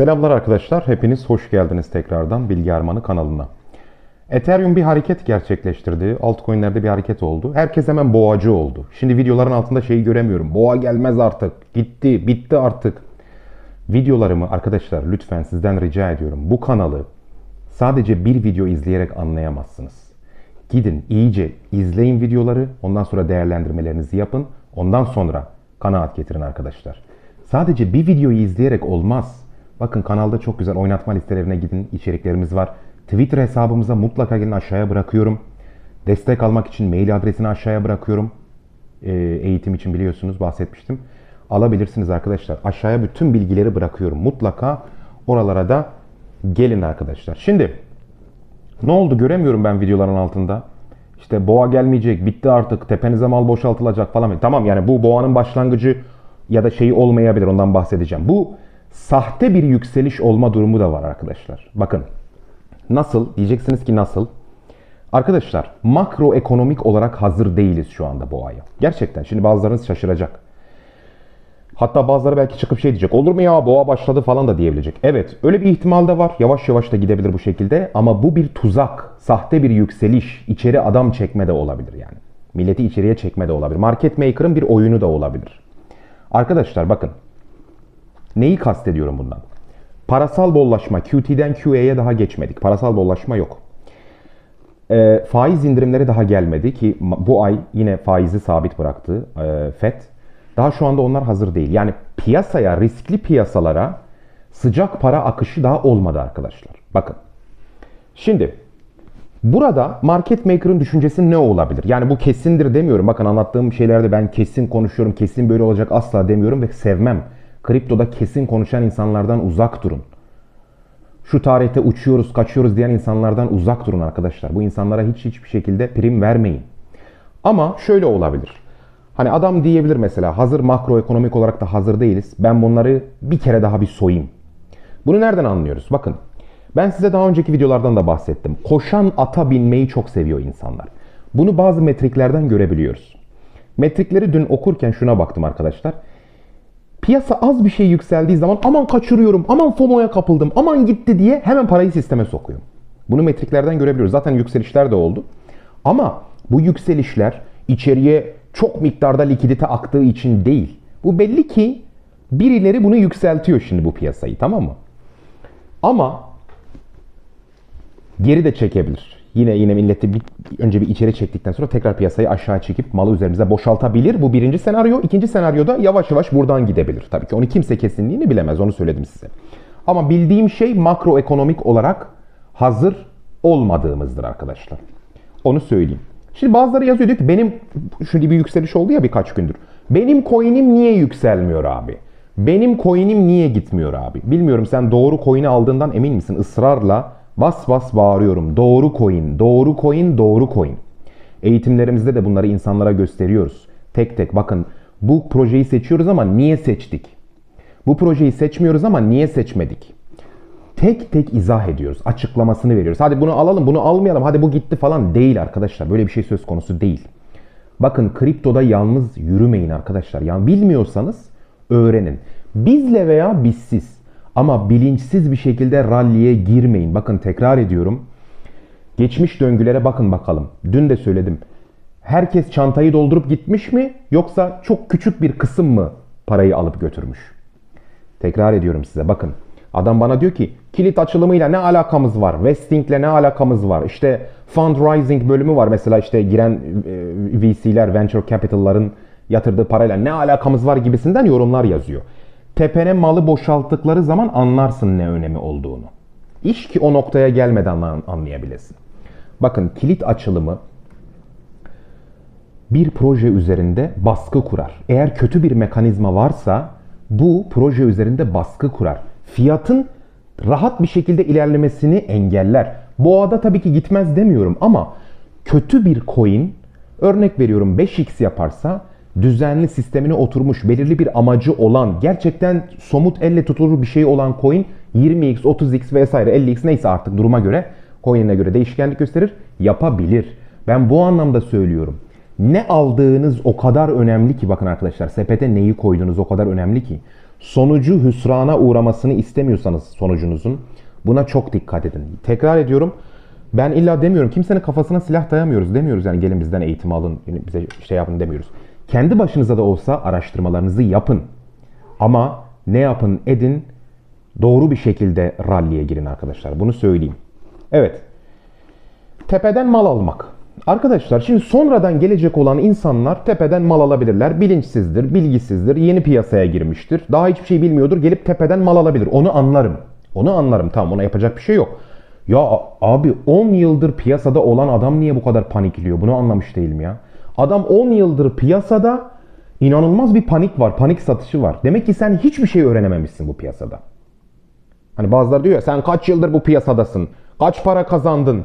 Selamlar arkadaşlar. Hepiniz hoş geldiniz tekrardan Bilgi Armanı kanalına. Ethereum bir hareket gerçekleştirdi. Altcoin'lerde bir hareket oldu. Herkes hemen boğacı oldu. Şimdi videoların altında şeyi göremiyorum. Boğa gelmez artık. Gitti, bitti artık. Videolarımı arkadaşlar lütfen sizden rica ediyorum. Bu kanalı sadece bir video izleyerek anlayamazsınız. Gidin iyice izleyin videoları. Ondan sonra değerlendirmelerinizi yapın. Ondan sonra kanaat getirin arkadaşlar. Sadece bir videoyu izleyerek olmaz. Bakın kanalda çok güzel oynatma listelerine gidin. içeriklerimiz var. Twitter hesabımıza mutlaka gelin aşağıya bırakıyorum. Destek almak için mail adresini aşağıya bırakıyorum. Ee, eğitim için biliyorsunuz bahsetmiştim. Alabilirsiniz arkadaşlar. Aşağıya bütün bilgileri bırakıyorum. Mutlaka oralara da gelin arkadaşlar. Şimdi ne oldu göremiyorum ben videoların altında. İşte boğa gelmeyecek, bitti artık, tepenize mal boşaltılacak falan. Tamam yani bu boğanın başlangıcı ya da şeyi olmayabilir ondan bahsedeceğim. Bu sahte bir yükseliş olma durumu da var arkadaşlar. Bakın nasıl diyeceksiniz ki nasıl? Arkadaşlar makroekonomik olarak hazır değiliz şu anda boğaya. Gerçekten şimdi bazılarınız şaşıracak. Hatta bazıları belki çıkıp şey diyecek. Olur mu ya boğa başladı falan da diyebilecek. Evet öyle bir ihtimal de var. Yavaş yavaş da gidebilir bu şekilde. Ama bu bir tuzak. Sahte bir yükseliş. içeri adam çekme de olabilir yani. Milleti içeriye çekme de olabilir. Market maker'ın bir oyunu da olabilir. Arkadaşlar bakın. Neyi kastediyorum bundan? Parasal bollaşma. QT'den QE'ye daha geçmedik. Parasal bollaşma yok. E, faiz indirimleri daha gelmedi ki bu ay yine faizi sabit bıraktı e, FED. Daha şu anda onlar hazır değil. Yani piyasaya, riskli piyasalara sıcak para akışı daha olmadı arkadaşlar. Bakın. Şimdi burada market maker'ın düşüncesi ne olabilir? Yani bu kesindir demiyorum. Bakın anlattığım şeylerde ben kesin konuşuyorum. Kesin böyle olacak asla demiyorum ve sevmem. Kriptoda kesin konuşan insanlardan uzak durun. Şu tarihte uçuyoruz, kaçıyoruz diyen insanlardan uzak durun arkadaşlar. Bu insanlara hiç hiçbir şekilde prim vermeyin. Ama şöyle olabilir. Hani adam diyebilir mesela hazır makroekonomik olarak da hazır değiliz. Ben bunları bir kere daha bir soyayım. Bunu nereden anlıyoruz? Bakın ben size daha önceki videolardan da bahsettim. Koşan ata binmeyi çok seviyor insanlar. Bunu bazı metriklerden görebiliyoruz. Metrikleri dün okurken şuna baktım arkadaşlar. Piyasa az bir şey yükseldiği zaman aman kaçırıyorum, aman FOMO'ya kapıldım, aman gitti diye hemen parayı sisteme sokuyor. Bunu metriklerden görebiliyoruz. Zaten yükselişler de oldu. Ama bu yükselişler içeriye çok miktarda likidite aktığı için değil. Bu belli ki birileri bunu yükseltiyor şimdi bu piyasayı tamam mı? Ama geri de çekebilir. Yine yine milleti bir, önce bir içeri çektikten sonra tekrar piyasayı aşağı çekip malı üzerimize boşaltabilir. Bu birinci senaryo. İkinci senaryoda yavaş yavaş buradan gidebilir. Tabii ki onu kimse kesinliğini bilemez. Onu söyledim size. Ama bildiğim şey makroekonomik olarak hazır olmadığımızdır arkadaşlar. Onu söyleyeyim. Şimdi bazıları yazıyor diyor ki benim şöyle bir yükseliş oldu ya birkaç gündür. Benim coin'im niye yükselmiyor abi? Benim coin'im niye gitmiyor abi? Bilmiyorum sen doğru coin'i aldığından emin misin? Israrla bas bas bağırıyorum. Doğru coin, doğru coin, doğru coin. Eğitimlerimizde de bunları insanlara gösteriyoruz. Tek tek bakın bu projeyi seçiyoruz ama niye seçtik? Bu projeyi seçmiyoruz ama niye seçmedik? tek tek izah ediyoruz. Açıklamasını veriyoruz. Hadi bunu alalım, bunu almayalım. Hadi bu gitti falan değil arkadaşlar. Böyle bir şey söz konusu değil. Bakın kriptoda yalnız yürümeyin arkadaşlar. Yani bilmiyorsanız öğrenin. Bizle veya bizsiz ama bilinçsiz bir şekilde ralliye girmeyin. Bakın tekrar ediyorum. Geçmiş döngülere bakın bakalım. Dün de söyledim. Herkes çantayı doldurup gitmiş mi yoksa çok küçük bir kısım mı parayı alıp götürmüş? Tekrar ediyorum size bakın. Adam bana diyor ki kilit açılımıyla ne alakamız var? Vesting'le ne alakamız var? İşte fundraising bölümü var. Mesela işte giren e, VC'ler, venture capital'ların yatırdığı parayla ne alakamız var gibisinden yorumlar yazıyor. Tepene malı boşalttıkları zaman anlarsın ne önemi olduğunu. İş ki o noktaya gelmeden anlayabilesin. Bakın kilit açılımı bir proje üzerinde baskı kurar. Eğer kötü bir mekanizma varsa bu proje üzerinde baskı kurar fiyatın rahat bir şekilde ilerlemesini engeller. Boğada tabii ki gitmez demiyorum ama kötü bir coin örnek veriyorum 5x yaparsa düzenli sistemine oturmuş, belirli bir amacı olan, gerçekten somut elle tutulur bir şey olan coin 20x, 30x vesaire 50x neyse artık duruma göre coin'ine göre değişkenlik gösterir, yapabilir. Ben bu anlamda söylüyorum. Ne aldığınız o kadar önemli ki bakın arkadaşlar sepete neyi koyduğunuz o kadar önemli ki. Sonucu hüsrana uğramasını istemiyorsanız sonucunuzun buna çok dikkat edin. Tekrar ediyorum. Ben illa demiyorum. Kimsenin kafasına silah dayamıyoruz demiyoruz. Yani gelin bizden eğitim alın, bize şey yapın demiyoruz. Kendi başınıza da olsa araştırmalarınızı yapın. Ama ne yapın edin doğru bir şekilde ralliye girin arkadaşlar. Bunu söyleyeyim. Evet. Tepeden mal almak. Arkadaşlar şimdi sonradan gelecek olan insanlar tepeden mal alabilirler. Bilinçsizdir, bilgisizdir, yeni piyasaya girmiştir. Daha hiçbir şey bilmiyordur. Gelip tepeden mal alabilir. Onu anlarım. Onu anlarım. Tamam ona yapacak bir şey yok. Ya abi 10 yıldır piyasada olan adam niye bu kadar panikliyor? Bunu anlamış değilim ya. Adam 10 yıldır piyasada inanılmaz bir panik var. Panik satışı var. Demek ki sen hiçbir şey öğrenememişsin bu piyasada. Hani bazıları diyor ya sen kaç yıldır bu piyasadasın? Kaç para kazandın?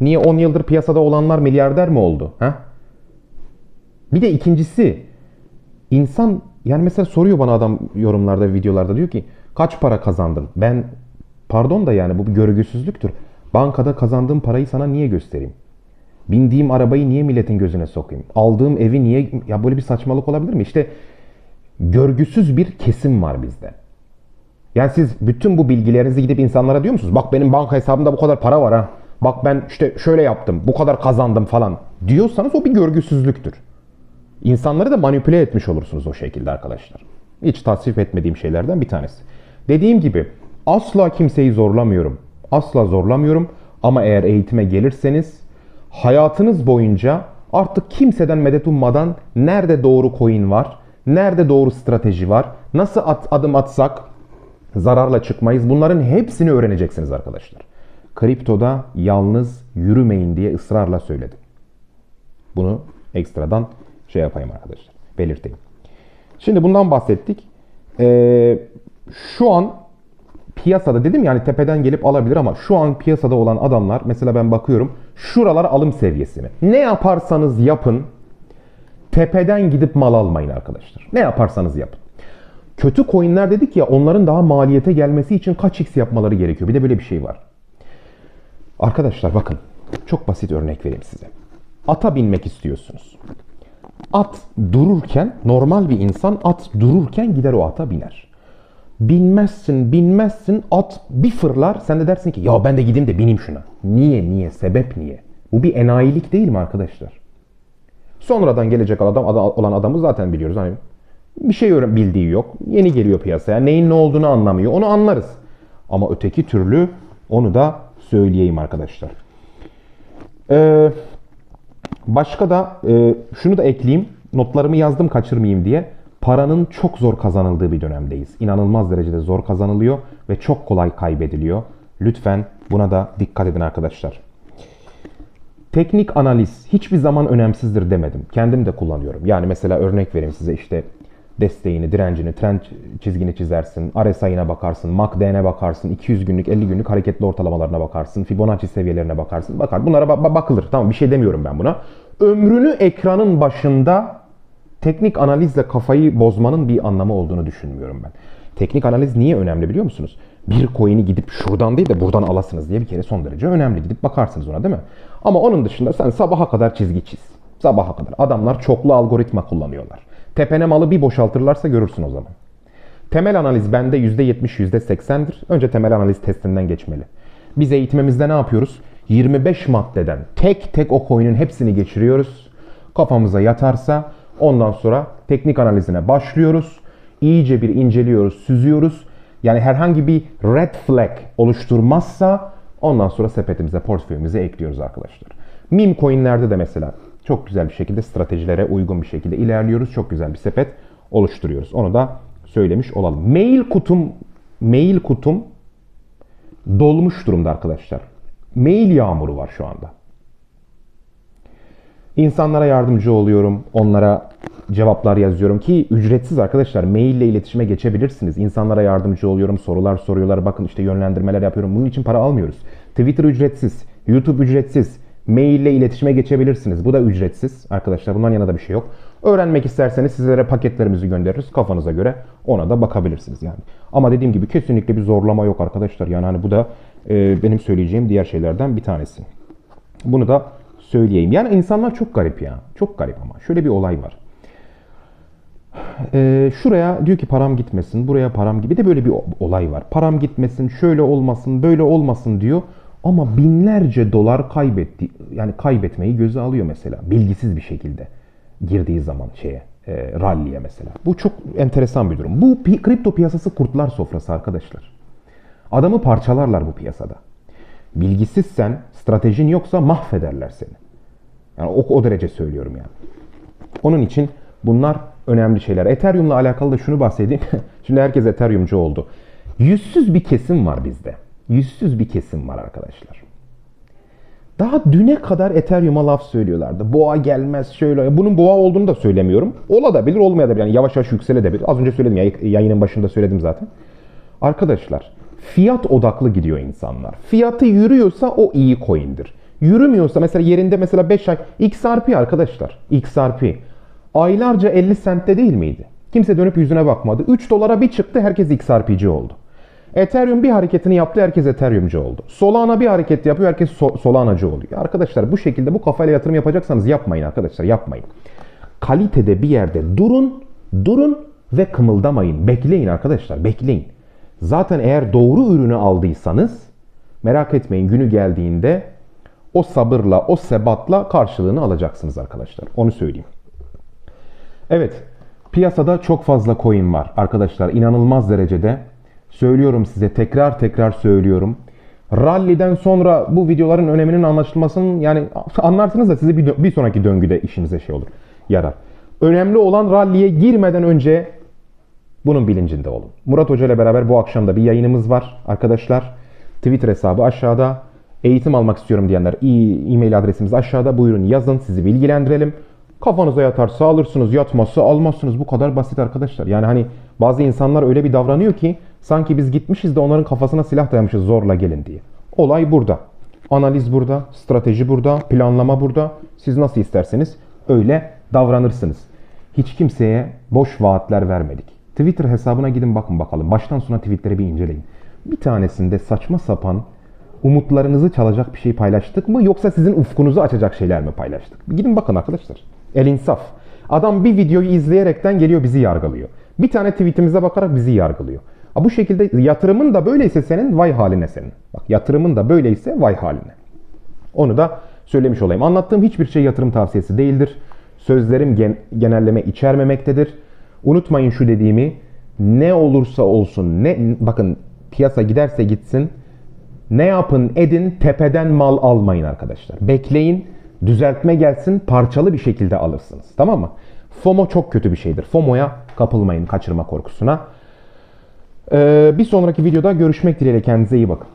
Niye 10 yıldır piyasada olanlar milyarder mi oldu? Ha? Bir de ikincisi insan yani mesela soruyor bana adam yorumlarda videolarda diyor ki kaç para kazandın? Ben pardon da yani bu bir görgüsüzlüktür. Bankada kazandığım parayı sana niye göstereyim? Bindiğim arabayı niye milletin gözüne sokayım? Aldığım evi niye ya böyle bir saçmalık olabilir mi? İşte görgüsüz bir kesim var bizde. Yani siz bütün bu bilgilerinizi gidip insanlara diyor musunuz? Bak benim banka hesabımda bu kadar para var ha. Bak ben işte şöyle yaptım, bu kadar kazandım falan diyorsanız o bir görgüsüzlüktür. İnsanları da manipüle etmiş olursunuz o şekilde arkadaşlar. Hiç tasvip etmediğim şeylerden bir tanesi. Dediğim gibi asla kimseyi zorlamıyorum. Asla zorlamıyorum ama eğer eğitime gelirseniz hayatınız boyunca artık kimseden medet ummadan nerede doğru coin var, nerede doğru strateji var, nasıl at, adım atsak zararla çıkmayız. Bunların hepsini öğreneceksiniz arkadaşlar. Kriptoda yalnız yürümeyin diye ısrarla söyledim. Bunu ekstradan şey yapayım arkadaşlar. Belirteyim. Şimdi bundan bahsettik. Ee, şu an piyasada dedim yani tepeden gelip alabilir ama şu an piyasada olan adamlar mesela ben bakıyorum şuralar alım seviyesi mi? Ne yaparsanız yapın tepeden gidip mal almayın arkadaşlar. Ne yaparsanız yapın. Kötü coinler dedik ya onların daha maliyete gelmesi için kaç x yapmaları gerekiyor. Bir de böyle bir şey var. Arkadaşlar bakın çok basit örnek vereyim size. Ata binmek istiyorsunuz. At dururken normal bir insan at dururken gider o ata biner. Binmezsin binmezsin at bir fırlar sen de dersin ki ya ben de gideyim de bineyim şuna. Niye niye sebep niye? Bu bir enayilik değil mi arkadaşlar? Sonradan gelecek adam olan adamı zaten biliyoruz. Hani bir şey bildiği yok. Yeni geliyor piyasaya. Neyin ne olduğunu anlamıyor. Onu anlarız. Ama öteki türlü onu da söyleyeyim arkadaşlar. Ee, başka da e, şunu da ekleyeyim. Notlarımı yazdım kaçırmayayım diye. Paranın çok zor kazanıldığı bir dönemdeyiz. İnanılmaz derecede zor kazanılıyor ve çok kolay kaybediliyor. Lütfen buna da dikkat edin arkadaşlar. Teknik analiz hiçbir zaman önemsizdir demedim. Kendim de kullanıyorum. Yani mesela örnek vereyim size işte desteğini, direncini, trend çizgini çizersin, RSI'ine bakarsın, MACD'ne bakarsın, 200 günlük, 50 günlük hareketli ortalamalarına bakarsın, Fibonacci seviyelerine bakarsın. Bakar. Bunlara ba- bakılır. Tamam bir şey demiyorum ben buna. Ömrünü ekranın başında teknik analizle kafayı bozmanın bir anlamı olduğunu düşünmüyorum ben. Teknik analiz niye önemli biliyor musunuz? Bir coin'i gidip şuradan değil de buradan alasınız diye bir kere son derece önemli. Gidip bakarsınız ona değil mi? Ama onun dışında sen sabaha kadar çizgi çiz. Sabaha kadar. Adamlar çoklu algoritma kullanıyorlar. Tepene malı bir boşaltırlarsa görürsün o zaman. Temel analiz bende %70, %80'dir. Önce temel analiz testinden geçmeli. Biz eğitimimizde ne yapıyoruz? 25 maddeden tek tek o coin'in hepsini geçiriyoruz. Kafamıza yatarsa ondan sonra teknik analizine başlıyoruz. İyice bir inceliyoruz, süzüyoruz. Yani herhangi bir red flag oluşturmazsa ondan sonra sepetimize, portföyümüze ekliyoruz arkadaşlar. Meme coin'lerde de mesela çok güzel bir şekilde stratejilere uygun bir şekilde ilerliyoruz. Çok güzel bir sepet oluşturuyoruz. Onu da söylemiş olalım. Mail kutum mail kutum dolmuş durumda arkadaşlar. Mail yağmuru var şu anda. İnsanlara yardımcı oluyorum. Onlara cevaplar yazıyorum ki ücretsiz arkadaşlar. Mail ile iletişime geçebilirsiniz. İnsanlara yardımcı oluyorum. Sorular soruyorlar. Bakın işte yönlendirmeler yapıyorum. Bunun için para almıyoruz. Twitter ücretsiz. YouTube ücretsiz. Mail ile iletişime geçebilirsiniz. Bu da ücretsiz arkadaşlar. Bundan yana da bir şey yok. Öğrenmek isterseniz sizlere paketlerimizi göndeririz. Kafanıza göre ona da bakabilirsiniz yani. Ama dediğim gibi kesinlikle bir zorlama yok arkadaşlar. Yani hani bu da e, benim söyleyeceğim diğer şeylerden bir tanesi. Bunu da söyleyeyim. Yani insanlar çok garip ya. Çok garip ama. Şöyle bir olay var. Ee, şuraya diyor ki param gitmesin, buraya param gibi de böyle bir olay var. Param gitmesin, şöyle olmasın, böyle olmasın diyor. Ama binlerce dolar kaybetti, yani kaybetmeyi göze alıyor mesela bilgisiz bir şekilde girdiği zaman şeye, e, rally'e mesela. Bu çok enteresan bir durum. Bu pi- kripto piyasası kurtlar sofrası arkadaşlar. Adamı parçalarlar bu piyasada. Bilgisizsen, stratejin yoksa mahvederler seni. Yani o, o derece söylüyorum yani. Onun için bunlar önemli şeyler. Ethereum'la alakalı da şunu bahsedeyim. Şimdi herkes Ethereum'cu oldu. Yüzsüz bir kesim var bizde. Yüzsüz bir kesim var arkadaşlar. Daha düne kadar Ethereum'a laf söylüyorlardı. Boğa gelmez şöyle. Bunun boğa olduğunu da söylemiyorum. Ola da bilir, olmaya da bilir. Yani yavaş yavaş yükselebilir. Az önce söyledim ya, yayının başında söyledim zaten. Arkadaşlar, fiyat odaklı gidiyor insanlar. Fiyatı yürüyorsa o iyi coin'dir. Yürümüyorsa mesela yerinde mesela 5 ay XRP arkadaşlar. XRP. Aylarca 50 sentte değil miydi? Kimse dönüp yüzüne bakmadı. 3 dolara bir çıktı herkes XRP'ci oldu. Ethereum bir hareketini yaptı herkes Ethereum'cu oldu. Solana bir hareket yapıyor herkes So- Solana'cı oluyor. Arkadaşlar bu şekilde bu kafayla yatırım yapacaksanız yapmayın arkadaşlar yapmayın. Kalitede bir yerde durun, durun ve kımıldamayın. Bekleyin arkadaşlar bekleyin. Zaten eğer doğru ürünü aldıysanız merak etmeyin günü geldiğinde o sabırla, o sebatla karşılığını alacaksınız arkadaşlar. Onu söyleyeyim. Evet, piyasada çok fazla coin var arkadaşlar. inanılmaz derecede. Söylüyorum size, tekrar tekrar söylüyorum. Rally'den sonra bu videoların öneminin anlaşılmasının yani anlarsınız da size bir, bir sonraki döngüde işinize şey olur, yarar. Önemli olan rally'e girmeden önce bunun bilincinde olun. Murat Hoca ile beraber bu akşam da bir yayınımız var arkadaşlar. Twitter hesabı aşağıda. Eğitim almak istiyorum diyenler e-mail adresimiz aşağıda. Buyurun yazın sizi bilgilendirelim. Kafanıza yatarsa alırsınız, yatmazsa almazsınız. Bu kadar basit arkadaşlar. Yani hani bazı insanlar öyle bir davranıyor ki sanki biz gitmişiz de onların kafasına silah dayamışız zorla gelin diye. Olay burada. Analiz burada, strateji burada, planlama burada. Siz nasıl isterseniz öyle davranırsınız. Hiç kimseye boş vaatler vermedik. Twitter hesabına gidin bakın bakalım. Baştan sona tweetleri bir inceleyin. Bir tanesinde saçma sapan umutlarınızı çalacak bir şey paylaştık mı yoksa sizin ufkunuzu açacak şeyler mi paylaştık? Gidin bakın arkadaşlar. El insaf. Adam bir videoyu izleyerekten geliyor bizi yargılıyor. Bir tane tweetimize bakarak bizi yargılıyor. Ha, Bu şekilde yatırımın da böyleyse senin vay haline senin. Bak yatırımın da böyleyse vay haline. Onu da söylemiş olayım. Anlattığım hiçbir şey yatırım tavsiyesi değildir. Sözlerim gen- genelleme içermemektedir. Unutmayın şu dediğimi. Ne olursa olsun, ne bakın piyasa giderse gitsin. Ne yapın edin tepeden mal almayın arkadaşlar. Bekleyin, düzeltme gelsin, parçalı bir şekilde alırsınız. Tamam mı? FOMO çok kötü bir şeydir. FOMO'ya kapılmayın kaçırma korkusuna. Ee, bir sonraki videoda görüşmek dileğiyle kendinize iyi bakın.